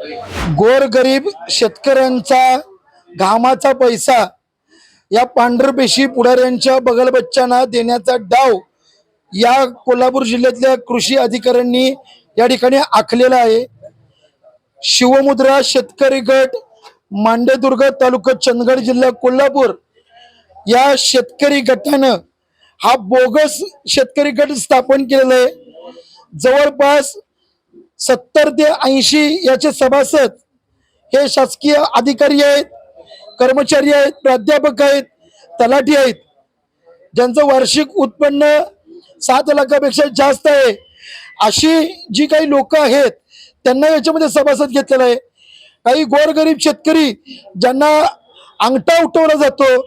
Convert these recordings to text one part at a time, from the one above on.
गोरगरीब शेतकऱ्यांचा घामाचा पैसा या पांढरपेशी पुढाऱ्यांच्या बगलबच्च्यांना देण्याचा डाव या कोल्हापूर जिल्ह्यातल्या कृषी अधिकाऱ्यांनी या ठिकाणी आखलेला आहे. शिवमुद्रा शेतकरी गट मांडेदुर्ग तालुका चंदगड जिल्हा कोल्हापूर या शेतकरी गटानं हा बोगस शेतकरी गट स्थापन केलेला आहे. जवळपास सत्तर ते ऐंशी याचे सभासद हे शासकीय अधिकारी आहेत कर्मचारी आहेत प्राध्यापक आहेत तलाठी आहेत. ज्यांचं वार्षिक उत्पन्न सात लाखापेक्षा जास्त आहे. अशी जी काही लोक आहेत त्यांना याच्यामध्ये सभासद घेतलेला आहे. काही गोरगरीब शेतकरी ज्यांना अंगठा उठवला जातो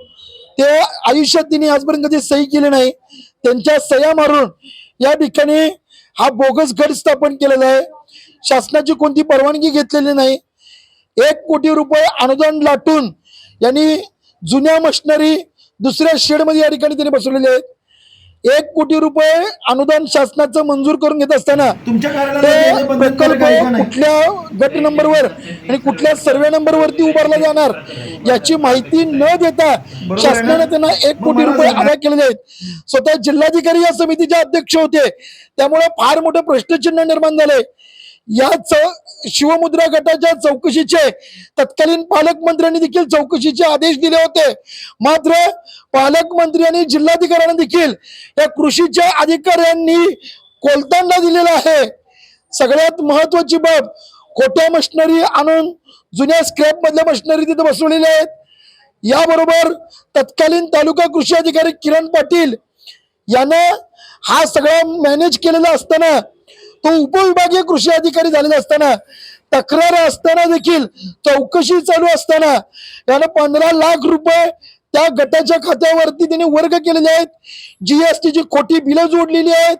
ते आयुष्यात तिने आजपर्यंत कधी सही केली नाही त्यांच्या सह्या मारून या ठिकाणी हा बोगस गट स्थापन केलेला आहे. शासनाची कोणती परवानगी घेतलेली नाही. एक कोटी रुपये अनुदान लाटून यांनी जुन्या मशिनरी दुसऱ्या शेडमध्ये या ठिकाणी त्यांनी बसवलेले आहेत. एक कोटी रुपये अनुदान शासनाचं मंजूर करून घेत असताना ते कार्यालयात प्रकल्प कुठल्या गट नंबरवर आणि कुठल्या सर्वे नंबरवरती उभारला जाणार याची माहिती न देता शासनाने त्यांना एक कोटी रुपये अदा केलेले आहेत. स्वतः जिल्हाधिकारी या समितीचे अध्यक्ष होते. त्यामुळे फार मोठं प्रश्नचिन्ह निर्माण झालंय या चौ शिवमुद्रा गटाच्या चौकशीचे तत्कालीन पालकमंत्र्यांनी देखील चौकशीचे आदेश दिले होते. मात्र पालकमंत्री आणि जिल्हाधिकाऱ्यांनी देखील या कृषीच्या अधिकाऱ्यांनी कोलतांडा दिलेला आहे. सगळ्यात महत्वाची बाब खोट्या मशिनरी आणून जुन्या स्क्रॅप मधल्या मशिनरी तिथे बसवलेल्या आहेत. याबरोबर तत्कालीन तालुका कृषी अधिकारी किरण पाटील यानं हा सगळा मॅनेज केलेला असताना तो उपविभागीय कृषी अधिकारी झालेला असताना तक्रार असताना देखील चौकशी चालू असताना यानं पंधरा लाख रुपये त्या गटाच्या खात्यावरती त्यांनी वर्ग केलेले आहेत. जीएसटीची खोटी बिलं जोडलेली आहेत.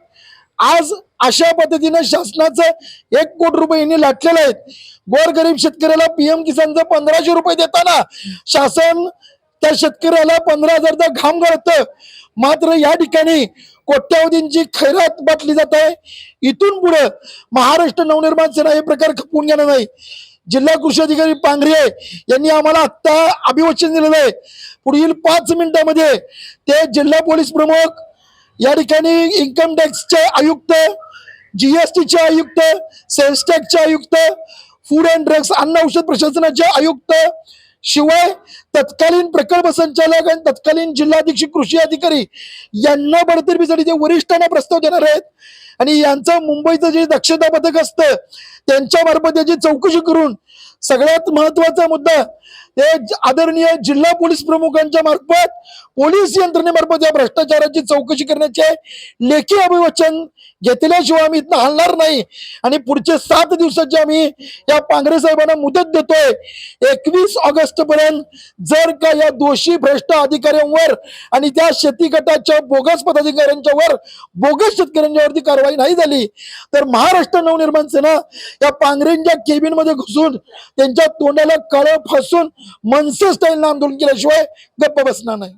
आज अशा पद्धतीनं शासनाचं एक कोटी रुपये यांनी लाटलेले आहेत. गोरगरीब शेतकऱ्याला पीएम किसानचं पंधराशे रुपये देताना शासन त्या शेतकऱ्याला पंधरा हजारचा घाम गळतं मात्र या ठिकाणी कोट्यावधींची खैरात बाटली जात आहे. इथून पुढे महाराष्ट्र नवनिर्माण सेना हे प्रकार खपवून घेणार नाही. जिल्हा कृषी अधिकारी पांघरे यांनी आम्हाला आत्ता अभिवचन दिलेलं आहे. पुढील पाच मिनिटामध्ये ते जिल्हा पोलीस प्रमुख या ठिकाणी इन्कम टॅक्सचे आयुक्त जीएसटीचे आयुक्त सेल्स टॅक्सचे आयुक्त फूड अँड ड्रग्स अन्न औषध प्रशासनाचे आयुक्त शिवाय तत्कालीन प्रकल्प संचालक आणि तत्कालीन जिल्हाधीक्षक कृषी अधिकारी यांना बडतर्फीसाठी जे वरिष्ठांना प्रस्ताव देणार आहेत. आणि यांचं मुंबईचं जे दक्षता पथक असतं त्यांच्या मार्फत याची चौकशी करून सगळ्यात महत्त्वाचा मुद्दा ते आदरणीय जिल्हा पोलीस प्रमुखांच्या मार्फत पोलीस यंत्रणेमार्फत या भ्रष्टाचाराची चौकशी करण्याचे लेखी अभिवचन घेतल्याशिवाय आम्ही इथं हलणार नाही. आणि पुढचे सात दिवसाची आम्ही या पांघरे साहेबांना मुदत देतोय. एकवीस ऑगस्ट पर्यंत जर का या दोषी भ्रष्ट अधिकाऱ्यांवर आणि त्या शेती गटाच्या बोगस पदाधिकाऱ्यांच्यावर बोगस शेतकऱ्यांच्यावरती कारवाई नाही झाली तर महाराष्ट्र नवनिर्माण सेना या पांघरेंच्या केबिनमध्ये घुसून त्यांच्या तोंडाला कळ फासून मनसे स्टाईल आंदोलन केल्याशिवाय गप्प बसणार नाही.